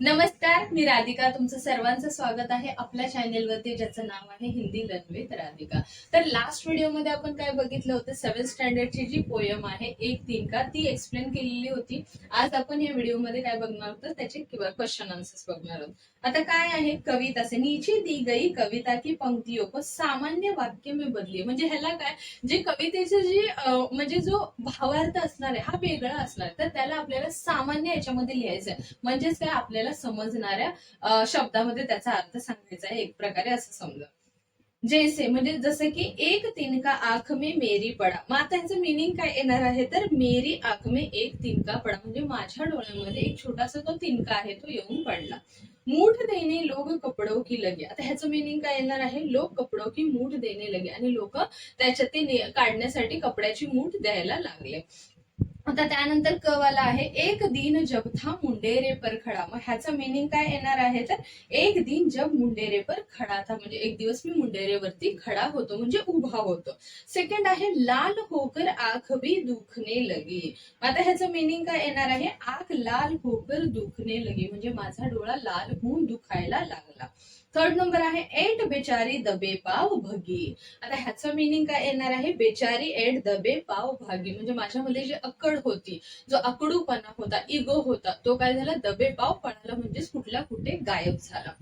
नमस्कार. मी राधिका तुमचं सर्वांचं स्वागत आहे आपल्या चॅनेलवरती ज्याचं नाव आहे हिंदी लर्न विथ राधिका. तर लास्ट व्हिडिओमध्ये आपण काय बघितलं होतं सेव्हन स्टँडर्डची जी पोयम आहे एक तीन का ती एक्सप्लेन केलेली होती. आज आपण या व्हिडिओमध्ये काय बघणार होतो त्याचे क्वेश्चन आन्सर्स बघणार आहोत. आता काय आहे कविता से नीचे दी गई कविता की पंक्तियों को सामान्य वाक्य में बदली. म्हणजे ह्याला काय जे कवितेचे जे म्हणजे जो भावार्थ असणार आहे हा वेगळा असणार तर त्याला आपल्याला सामान्य याच्यामध्ये लिहायचं आहे म्हणजेच काय आपल्याला समजणाऱ्या अं, शब्दामध्ये त्याचा अर्थ सांगायचा आहे एक प्रकारे असं समजा. जैसे म्हणजे जसं की एक तिनका आख मे मेरी पडा. मग आता ह्याचं मिनिंग काय येणार आहे? तर मेरी आख मे एक तिनका पडा. म्हणजे माझ्या डोळ्यामध्ये एक छोटासा तो तिनका आहे तो येऊन पडला. मूठ देणे लोक कपडो की लगे. आता ह्याचं मिनिंग काय येणार आहे? लोक कपडो की मूठ देणे लगे. आणि लोक त्याच्यात ते काढण्यासाठी कपड्याची मूठ द्यायला लागले. आता त्यानंतर क वाला आहे एक दिन जब था मुंडेरे पर खडा. मग ह्याचं मिनिंग काय येणार आहे तर एक दिन जब मुंडेरे पर खडा था. म्हणजे एक दिवस मी मुंडेरेवरती खडा होतो म्हणजे उभा होतो. सेकंड आहे लाल होकर आख भी दुखने लगी. आता ह्याचं मिनिंग काय येणार आहे? आख लाल होकर दुखने लगी. म्हणजे माझा डोळा लाल होऊन दुखायला लागला. थर्ड नंबर आहे एट बेचारी दबे पाव भगी. आता ह्याचं मिनिंग काय येणार आहे? बेचारी एट दबे पाव भागी. म्हणजे माझ्यामध्ये जी अक्कड होती जो अकडूपणा होता इगो होता तो काय झाला? दबे पाव पणाला म्हणजेच कुठला कुठे गायब झाला.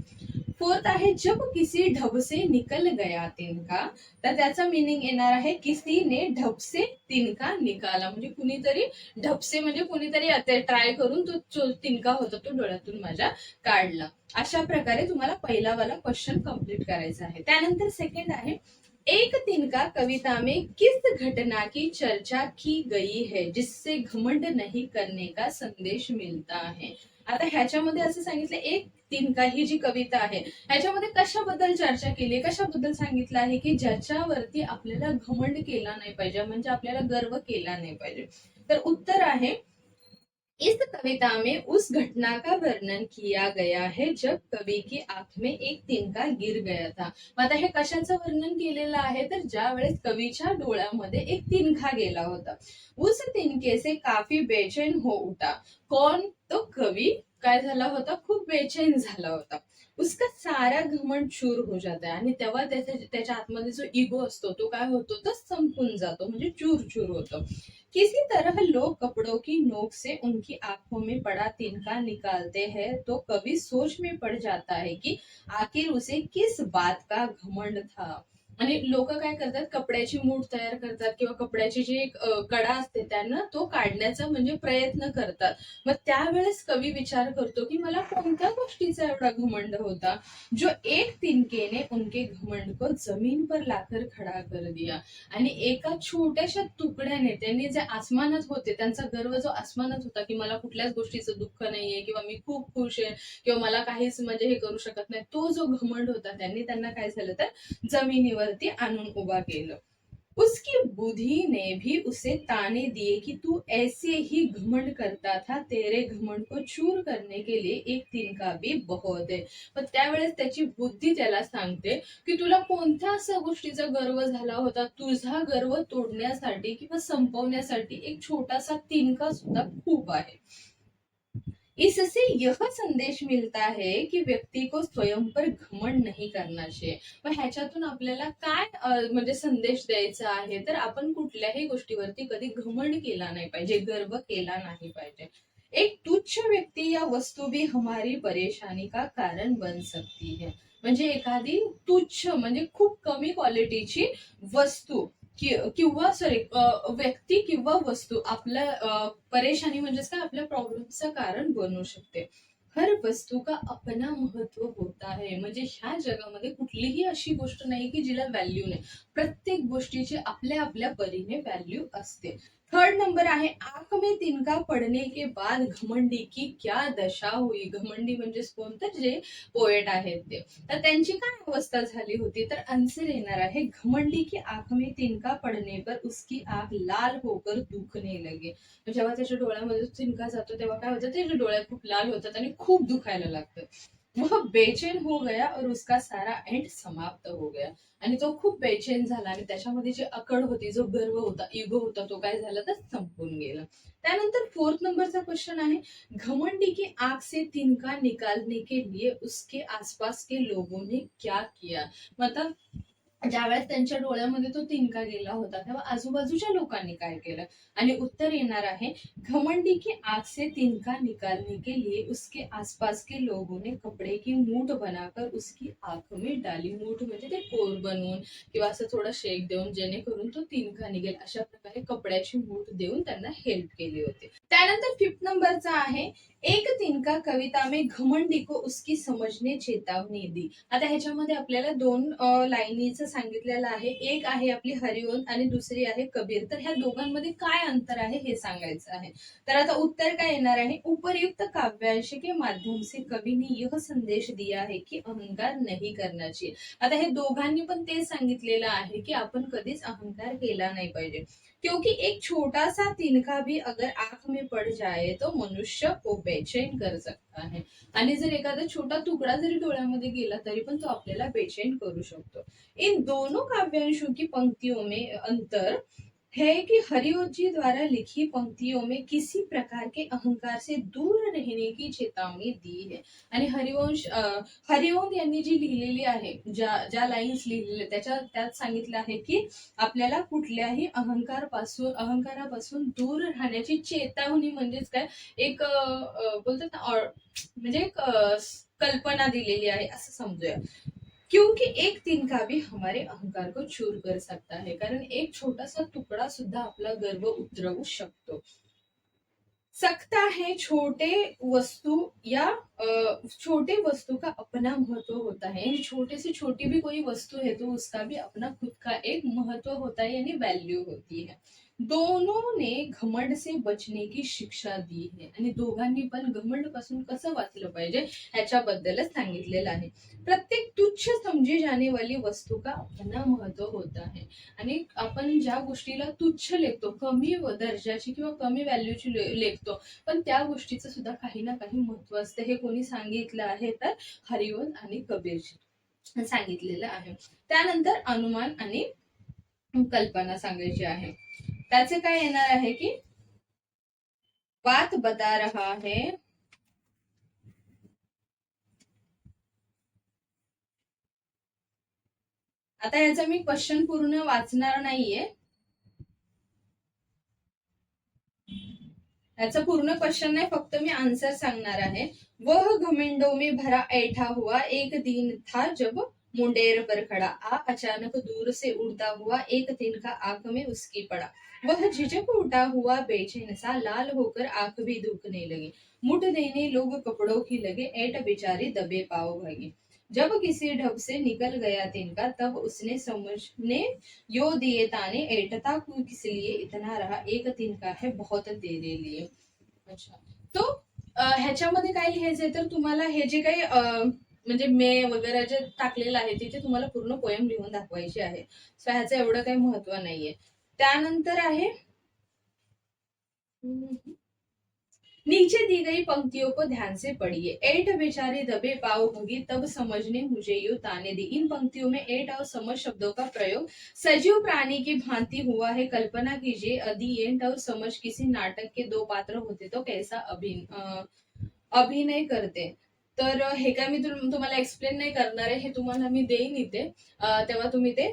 फोर्थ आहे जब किसी ढब से निकल गया तिनका तर त्याचा मिनिंग येणार आहे किसी ने ढब से तिनका निकाला. म्हणजे कुणीतरी ढबसे म्हणजे कुणीतरी ट्राय करून तो तिनका होता तो डोळ्यातून माझ्या काढला. अशा प्रकारे तुम्हाला पहिला वाला क्वेश्चन कंप्लीट करायचा आहे. त्यानंतर सेकंड आहे एक तिनका कविता में किस घटना की चर्चा की गई है जिससे घमंड नहीं करने का संदेश मिलता है? आता ह्याच्यामध्ये असं सांगितलं एक तिनका ही जी कविता आहे ह्याच्यामध्ये कशाबद्दल चर्चा केली? कशाबद्दल सांगितलं आहे की ज्याच्यावरती आपल्याला घमंड केला नाही पाहिजे म्हणजे आपल्याला गर्व केला नाही पाहिजे? तर उत्तर आहे इस कविता में उस घटना का वर्णन किया गया है जब कवि की आंख में एक तिनका गिर गया था। मग आता हे कशाचं वर्णन केलेलं आहे? तर ज्या वेळेस कवीच्या डोळ्यामध्ये एक तिनका गेला होता. उस तिनके से काफी बेचैन हो उठा. कौन? तो कवी. काय झाला होता? खूप बेचैन झाला होता. उसका सारा घमंड चूर हो जाता है. आणि तेव्हा त्याच्या त्याच्या आतमध्ये जो इगो असतो तो काय होतो? तो संपून जातो. म्हणजे चूर चूर होतो. किसी तरह लोग कपड़ों की नोक से उनकी आँखों में पड़ा तिनका निकालते हैं तो कभी सोच में पड़ जाता है कि आखिर उसे किस बात का घमंड था। आणि लोक काय करतात कपड्याची मूठ तयार करतात किंवा कपड्याची जी एक कडा असते त्यांना तो काढण्याचा म्हणजे प्रयत्न करतात. मग त्यावेळेस कवी विचार करतो की मला कोणत्या गोष्टीचा एवढा घमंड होता? जो एक तिनकेने उनके घमंड को जमीन पर लाकर खडा कर दिया. आणि एका छोट्याशा तुकड्याने त्यांनी जे आसमानात होते त्यांचा गर्व जो आसमानात होता की मला कुठल्याच गोष्टीचं दुःख नाहीये किंवा मी खूप खुश आहे किंवा मला काहीच म्हणजे हे करू शकत नाही तो जो घमंड होता त्यांनी त्यांना काय झालं तर? जमिनीवर वरती आणून उभा केलं. उसकी बुद्धि ने भी उसे ताने दिए कि तू ऐसे ही घमंड करता था तेरे घमंड को चूर करने के लिए एक तिनका भी बहुत है. पण त्यावेळेस त्याची बुद्धी त्याला सांगते की तुला कोणत्या अशा गोष्टीचा गर्व झाला होता? तुझा गर्व तोडण्यासाठी किंवा संपवण्यासाठी एक छोटासा तिनका सुद्धा खूप आहे. इससे यह संदेश मिलता है की व्यक्ती को स्वयं पर घमंड नाही करणार मग ह्याच्यातून आपल्याला काय म्हणजे संदेश द्यायचा आहे? तर आपण कुठल्याही गोष्टीवरती कधी घमंड केला नाही पाहिजे गर्व केला नाही पाहिजे. एक तुच्छ व्यक्ती या वस्तू भी हमारी परेशानी का कारण बन सकती है? म्हणजे एखादी तुच्छ म्हणजे खूप कमी क्वालिटीची वस्तू किंवा सॉरी व्यक्ती किंवा वस्तू आपल्या परेशानी म्हणजेच काय? आपल्या प्रॉब्लेमचं कारण बनू शकते. हर वस्तू का अपना महत्त्व होता है. म्हणजे ह्या जगामध्ये कुठलीही अशी गोष्ट नाही की जिला व्हॅल्यू नाही. प्रत्येक गोष्टीची आपल्या आपल्या परीने व्हॅल्यू असते. थर्ड नंबर आहे आंख में तिनका पडणे के बाद घमंडी की क्या दशा हुई? घमंडी म्हणजेच कोणतं जे पोएट आहेत ते. तर त्यांची काय अवस्था झाली होती? तर आन्सर येणार आहे घमंडी की आंख में तिनका पडणे पर उसकी आग लाल होकर दुखने लगे. जेव्हा त्याच्या डोळ्यामध्ये तिनका जातो तेव्हा काय होतं? त्याच्या डोळ्यात खूप लाल होतात आणि खूप दुखायला लागतं. वह बेचैन हो गया और उसका सारा एंड समाप्त हो गया. आणि तो खूप बेचैन झाला आणि त्याच्यामध्ये जी अकड होती जो गर्व होता इगो होता तो काय झाला? तर संपून गेला. त्यानंतर फोर्थ नंबरचा क्वेश्चन आहे. घमंडी की आग से तिनका निकालने के लिए उसके आसपास के लोगों ने क्या किया? मतलब ज्यावेळेस त्यांच्या डोळ्यामध्ये तो तिनका गेला होता तेव्हा आजूबाजूच्या लोकांनी काय केलं? आणि उत्तर येणार आहे घमंडी की आग से तिनका निकालने के लिए उसके आसपास के लोगों ने कपड़े की मूठ बनाकर उसकी आख में डाली। मूठ म्हणजे ते कोर बनवून किंवा असं थोडं शेक देऊन जेणेकरून तो तिनका निघेल. अशा प्रकारे कपड्याची मूठ देऊन त्यांना हेल्प केली होती. त्यानंतर फिफ्थ नंबरचा आहे एक तिनका कविता में घमंडी को उसकी समजने चेतावणी दी. आता ह्याच्यामध्ये आपल्याला दोन लाईनीचं सांगितलेलं आहे. एक आहे आपली हरिओम आणि दुसरी आहे कबीर. तर ह्या दोघांमध्ये काय अंतर आहे हे सांगायचं आहे. तर आता उत्तर काय येणार आहे? उपयुक्त काव्यांश के माध्यम से कवी ने यह संदेश दिया है की अहंकार नाही करण्याची. आता हे दोघांनी पण तेच सांगितलेलं आहे की आपण कधीच अहंकार केला नाही पाहिजे. क्योंकि एक छोटा सा तिनका भी अगर आंख में पड़ जाए तो मनुष्य को बेचैन कर सकता है। आणि जर एखादा छोटा तुकडा जरी डोळ्यामध्ये गेला तरी पण तो आपल्याला बेचैन करू शकतो. इन दोनों काव्यांशों की पंक्तियों में अंतर है कि हरिओं जी द्वारा लिखी पंक्तियों में किसी प्रकार के अहंकार से दूर रहने की चेतावनी दी है। आणि हरिवंश हरिओम यांनी जी लिहिलेली आहे ज्या ज्या लाईन्स लिहिलेल्या त्याच्या त्यात सांगितलं आहे की आपल्याला कुठल्याही अहंकारपासून अहंकारापासून दूर राहण्याची चेतावणी म्हणजेच काय? एक बोलतात ना म्हणजे एक कल्पना दिलेली आहे असं समजूया. क्योंकि एक तिनका भी हमारे अहंकार को चूर कर सकता है। कारण एक छोटा सा तुकडा सुधा अपना गर्व उतरवू शकतो। सकता है छोटे वस्तु या छोटे वस्तु का अपना महत्त्व होता है। यानी छोटे से छोटी भी कोई वस्तु है तो उसका भी अपना खुद का एक महत्त्व होता है यानी वैल्यू होती है। दोनों ने घमंड से बचने की शिक्षा दी है। आणि दोघांनी पण घमंडपासून कसं वाचलं पाहिजे ह्याच्याबद्दलच सांगितलेलं आहे. प्रत्येक तुच्छ समजी जाने वाली वस्तू का अपना महत्त्व होता है. आणि आपण ज्या गोष्टीला तुच्छ लेखतो कमी दर्जाची किंवा कमी व्हॅल्यूची लेखतो पण त्या गोष्टीचं सुद्धा काही ना काही महत्त्व असतं. हे कोणी सांगितलं आहे तर हरिवंत आणि कबीरजी सांगितलेलं आहे. त्यानंतर अनुमान आणि कल्पना सांगायची आहे. त्याचे काय येणार आहे की बात बता रहा है. आता याचा मी क्वेश्चन पूर्ण वाचणार नाहीये. याचा पूर्ण क्वेश्चन नाही फक्त मी आन्सर सांगणार आहे. वह घमेंडो में भरा ऐठा हुआ एक दिन था जब मुंडेर पर खड़ा। आ अचानक दूर से उड़ता हुआ एक दिन का आंख में उसकी पड़ा। वह झिझक उठा हुआ बेचैन सा लाल होकर आंख भी दुखने लगी। मुठ देने लोग कपड़ों की लगे ऐट बेचारे दबे पाओ भागी। जब किसी ढब से निकल गया तिनका तब उसने समझने यो दिए ताने ऐटता को किस लिए? इतना रहा एक तिनका है बहुत तेरे लिए। अच्छा तो ह्याच्यामध्ये काय लिहायचंय? तर तुम्हाला हे जे काही म्हणजे मे वगैरे जे टाकलेलं आहे तिथे तुम्हाला पूर्ण पोयम लिहून दाखवायची आहे. सो ह्याचं एवढं काही महत्त्व नाहीये. त्यानंतर आहे नीचे दी गई पंक्तियों को ध्यान से पढ़िए। एट बेचारे दबे पाओ होगी तब समझने मुझे यू ताने दी। इन पंक्तियों में एट और समझ शब्दों का प्रयोग सजीव प्राणी की भांति हुआ है। कल्पना कीजिए अदि एंट और समझ किसी नाटक के दो पात्र होते तो कैसा अभिन अभिनय करते? तर हे काय मी तुम्हाला एक्सप्लेन नाही करणार आहे हे तुम्हाला मी देईन इथे. तेव्हा तुम्ही ते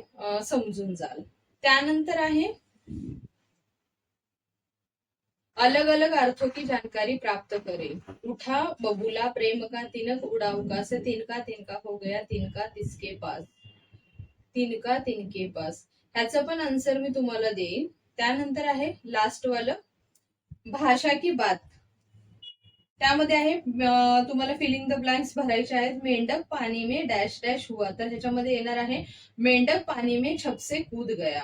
समजून जाल. त्यानंतर आहे अलग अलग अर्थों की जानकारी प्राप्त करें। उठा बबूला प्रेम का तिनक उड़ाऊका से तिनका तिनका हो गया तिनका तिसके पास। तिनका तिनके पास। ह्याचं पण आन्सर मी तुम्हाला देईन. त्यानंतर आहे लास्ट वालं भाषा की बात. त्यामध्ये आहे तुम्हाला फिलिंग द ब्लँक्स भरायचे आहेत. मेंढक पाणी में डॅश डॅश हुआ. तर ह्याच्यामध्ये येणार आहे मेंढक पाणी में छपसे कूद गया.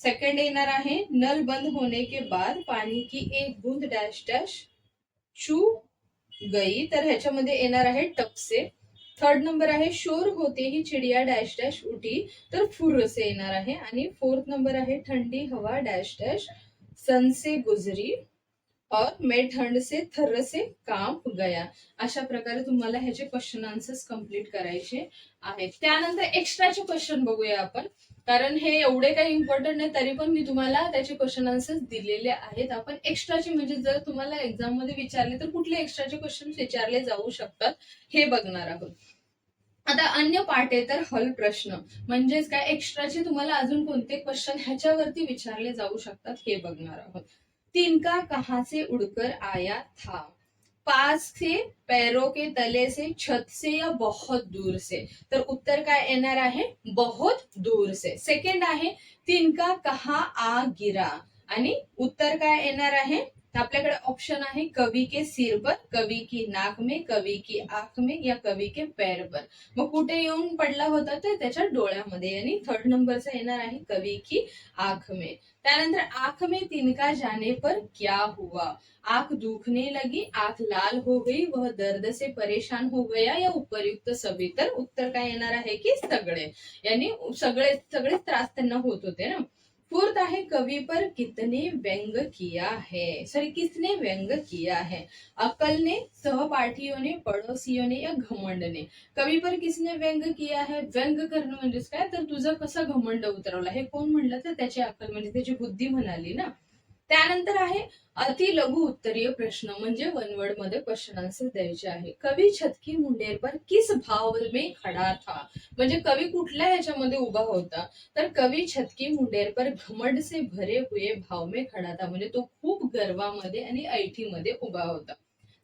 सेकंड येणार आहे नल बंद होने के बाद पाणी की एक बूंद डॅश डॅश छू गई. तर ह्याच्यामध्ये येणार आहे टपसे. थर्ड नंबर आहे शोर होते ही चिडिया डॅश डॅश उठी तर फुरसे येणार आहे. आणि फोर्थ नंबर आहे थंडी हवा डॅश डॅश सनसे गुजरी. और मैं ठंड से थर्र से कांप गया. अशा प्रकारे तुम्हाला ह्याचे क्वेश्चन आन्सर्स कंप्लीट करायचे आहेत. त्यानंतर एक्स्ट्राचे क्वेश्चन बघूया आपण. कारण हे एवढे काही इम्पॉर्टंट नाही तरी पण मी तुम्हाला त्याचे क्वेश्चन आन्सर्स दिलेले आहेत. आपण एक्स्ट्राचे म्हणजे जर तुम्हाला एक्झाममध्ये विचारले तर कुठले एक्स्ट्राचे क्वेश्चन विचारले जाऊ शकतात हे बघणार आहोत. आता अन्य पाठ आहे तर हल प्रश्न. म्हणजेच काय? एक्स्ट्राचे तुम्हाला अजून कोणते क्वेश्चन ह्याच्यावरती विचारले जाऊ शकतात हे बघणार आहोत. तिनका कहाँ से उड़कर आया था? पास से, पैरों के तले से, छत से या बहुत दूर से? तर उत्तर काय येणार आहे, बहुत दूर से। सेकंड आहे, तिनका कहा आ गिरा? आणि उत्तर काय येणार आहे? आपल्याकडे ऑप्शन आहे कवी के सिर पर, कवी की नाक में, कवी की आँख में या कवी के पैर पर. मग कुठे येऊन पडला होता? तर त्याच्या डोळ्यामध्ये. आणि थर्ड नंबरचा येणार आहे, कवी की आँख में. त्यानंतर आंख में तिनका जाने पर क्या हुआ? आंख दुखने लगी आंख लाल हो गई वह दर्द से परेशान हो गया या उपयुक्त सभी? तर उत्तर काय येणार आहे की सगळे. यांनी सगळे सगळेच त्रास त्यांना होत होते ना? फोर्थ आहे कवि पर कितने व्यंग किया है? सॉरी किसने व्यंग किया है? अकल ने सहपाठियों ने पड़ोसियों ने या घमंड ने कवी पर किसने व्यंग किया है? व्यंग करणं म्हणजेच काय? तर तुझं कसं घमंड उतरवलं? हे कोण म्हणलं तर त्याची अक्कल म्हणजे त्याची बुद्धी म्हणाली ना? त्यानंतर आहे अति लघु उत्तरीय प्रश्न म्हणजे वन वर्डमध्ये क्वेश्चन आन्सर द्यायचे आहे. कवी छतकी मुंडेर पर किस भाव में खडा था? म्हणजे कवी कुठल्या याच्यामध्ये उभा होता? तर कवी छतकी मुंडेर पर घमंड से भरे हुए भाव में खडा था. म्हणजे तो खूप गर्वामध्ये आणि ऐठीमध्ये उभा होता.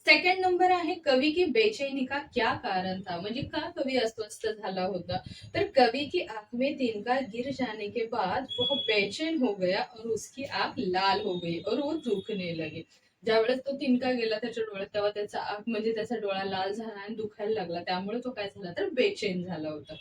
सेकंड नंबर आहे कवी की बेचैनी का क्या कारण था? म्हणजे का कवी अस्वस्थ झाला होता? तर कवी की आंख में तिनका गिर जाने के बाद वह बेचैन हो गया और उसकी आंख लाल हो गई और वो दुखने लगे। ज्यावेळेस तो तिनका गेला त्याच्या डोळ्यात तेव्हा त्याचा आंख म्हणजे त्याचा डोळा लाल झाला आणि दुखायला लागला. त्यामुळे तो काय झाला तर बेचैन झाला होता.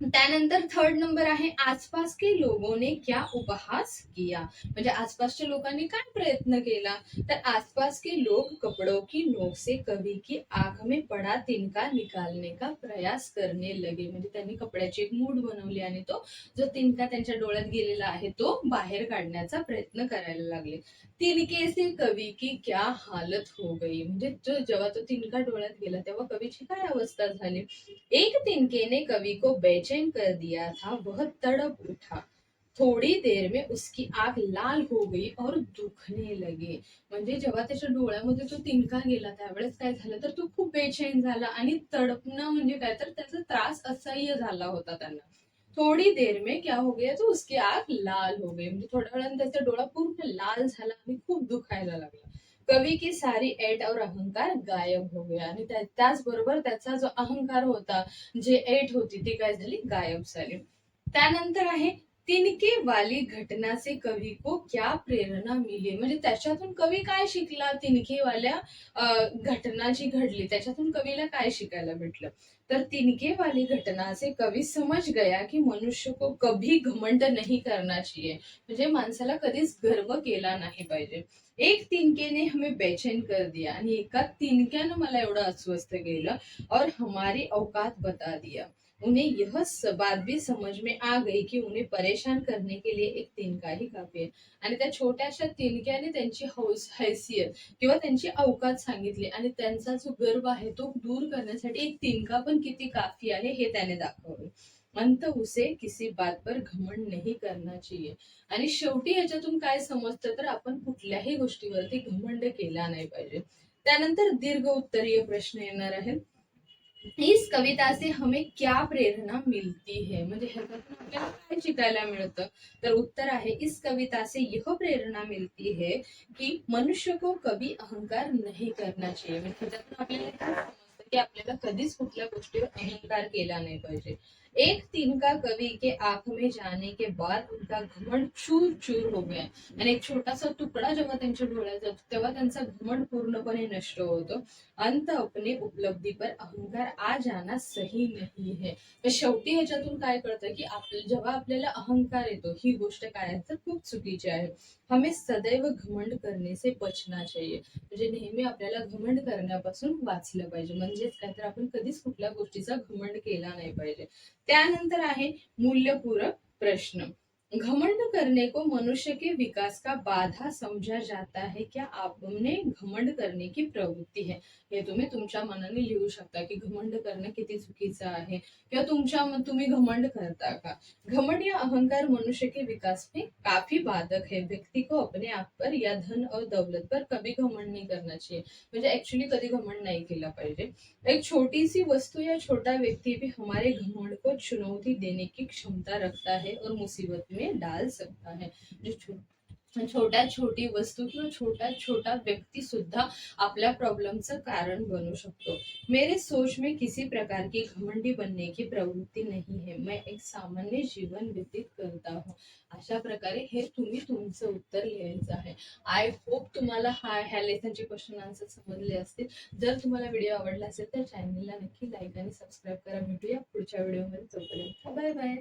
त्यानंतर थर्ड नंबर आहे आसपास के लोगों ने क्या उपहास किया? म्हणजे आसपासच्या लोकांनी काय प्रयत्न केला? तर आसपास के लोग कपडो की नोक से कवि की आग में पड़ा तिनका निकालने का प्रयास करने लगे. म्हणजे त्यांनी कपड्याची एक मूड बनवली आणि तो जो तिनका त्यांच्या डोळ्यात गेलेला आहे तो बाहेर काढण्याचा प्रयत्न करायला लागले. तिनके से कवी की क्या हालत हो गई? म्हणजे जो जेव्हा तो तिनका डोळ्यात गेला तेव्हा कवीची काय अवस्था झाली? एक तिनकेने कवी को बेच बेचैन कर दिया था वह तड़प उठा। थोड़ी देर में उसकी आग लाल हो गई और दुखने लगे। म्हणजे जेव्हा त्याच्या डोळ्यामध्ये तो तिनका गेला त्यावेळेस काय झालं? तर तो खूप बेचैन झाला आणि तडपणं म्हणजे काय? तर त्याचा त्रास असह्य झाला होता त्यांना. थोडी देर में क्या हो गया? तो उसकी आग लाल हो गई. म्हणजे थोड्या वेळाने त्याचा डोळा पूर्ण लाल झाला आणि खूप दुखायला लागला. कवी की सारी एट और अहंकार गायब हो गया. आणि त्याचबरोबर त्याचा जो अहंकार होता जे एट होती ती काय झाली? गायब झाली. त्यानंतर आहे तिनके वाली घटना से कवी को क्या प्रेरणा मिली? म्हणजे त्याच्यातून कवी काय शिकला? तिनके वाल्या घटना जी घडली त्याच्यातून कवीला काय शिकायला भेटलं? तर तिनके वाली घटना से कवी समझ गया की मनुष्य को कभी घमंड नहीं करना चाहिए. म्हणजे माणसाला कधीच गर्व केला नाही पाहिजे. एक तिनकेने हमें बेचैन कर दिया आणि एका तिनक्यानं मला एवढं अस्वस्थ केलं और हमारी औकात बता दिया. उन्हें यह बात भी समझ में आ गई की उन्हें परेशान करने के लिए एक तिनका ही काफी आहे आणि त्या छोट्याशा तिनक्याने त्यांची हौस हैसियत किंवा त्यांची अवकात सांगितली आणि त्यांचा जो गर्व आहे तो दूर करण्यासाठी एक तिनका पण किती काफी आहे हे त्याने दाखवले. अंत उसे किसी बात पर घमंड नाही करना चाहिए. आणि शेवटी याच्यातून काय समजतं तर आपण कुठल्याही गोष्टीवरती घमंड केला नाही पाहिजे. त्यानंतर दीर्घ उत्तरीय प्रश्न येणार आहे इस कविता से हमें क्या प्रेरणा मिलती है? म्हणजे ह्याच्यातून आपल्याला काय शिकायला मिळतं? तर उत्तर आहे, इस कविता से यह प्रेरणा मिलती है कि मनुष्य को कभी अहंकार नहीं करना चाहिए. म्हणजे आपल्याला की आपल्याला कधीच कुठल्या गोष्टीवर अहंकार केला नाही पाहिजे. एक तिनका कवी के आंख में जाने के बाद उनका घमंड चूर चूर हो गया. आणि एक छोटासा तुकडा जेव्हा त्यांच्या डोळ्यात जातो तेव्हा त्यांचा घमंड पूर्णपणे नष्ट होतो. अंत अपने उपलब्धी पर अहंकार आ जाना सही नाही है. तर शेवटी ह्याच्यातून काय कळतं की आप जेव्हा आपल्याला अहंकार येतो ही गोष्ट काय आहे? तर खूप चुकीची आहे. हमें सदैव घमंड करणे से बचना चाहिए. म्हणजे नेहमी आपल्याला घमंड करण्यापासून वाचलं पाहिजे. म्हणजेच काय तर आपण कधीच कुठल्या गोष्टीचा घमंड केला नाही पाहिजे. त्यानंतर आहे मूल्यपूरक प्रश्न. घमंड करने को मनुष्य के विकास का बाधा समझा जाता है। क्या आप आपने घमंड करने की प्रवृत्ती है? हे तुम्ही तुमच्या मनाने लिहू शकता की घमंड करणं किती चुकीचं आहे? किंवा तुमच्या तुम्ही घमंड करता का? घमंड या अहंकार मनुष्य के विकास में काफ़ी बाधक है। व्यक्ति को अपने आप पर या धन और दौलत पर कभी घमंड नहीं करना चाहिए। म्हणजे ऍक्च्युली कधी घमंड नाही केला पाहिजे. एक छोटी सी वस्तु या छोटा व्यक्ति भी हमारे घमंड को चुनौती देने की क्षमता रखता है और मुसीबत में में डाल सकता है। जो छोट्या छोटी वस्तू किंवा छोटा छोटा व्यक्ती सुद्धा आपल्या प्रॉब्लेमचं कारण बनू शकतो. मेरे सोच में किसी प्रकार की घमंडी बनने की प्रवृत्ती नहीं है। मैं एक सामान्य जीवन व्यतीत करता हूँ। अशा प्रकारे हे तुम्ही तुमचं उत्तर लिहायचं आहे. आय होप तुम्हाला हा ह्या लेसनचे क्वेश्चन आन्सर समजले असतील. जर तुम्हाला व्हिडिओ आवडला असेल तर चॅनलला नक्की लाईक आणि सबस्क्राईब करा. भेटूया पुढच्या व्हिडिओमध्ये तोपर्यंत बाय बाय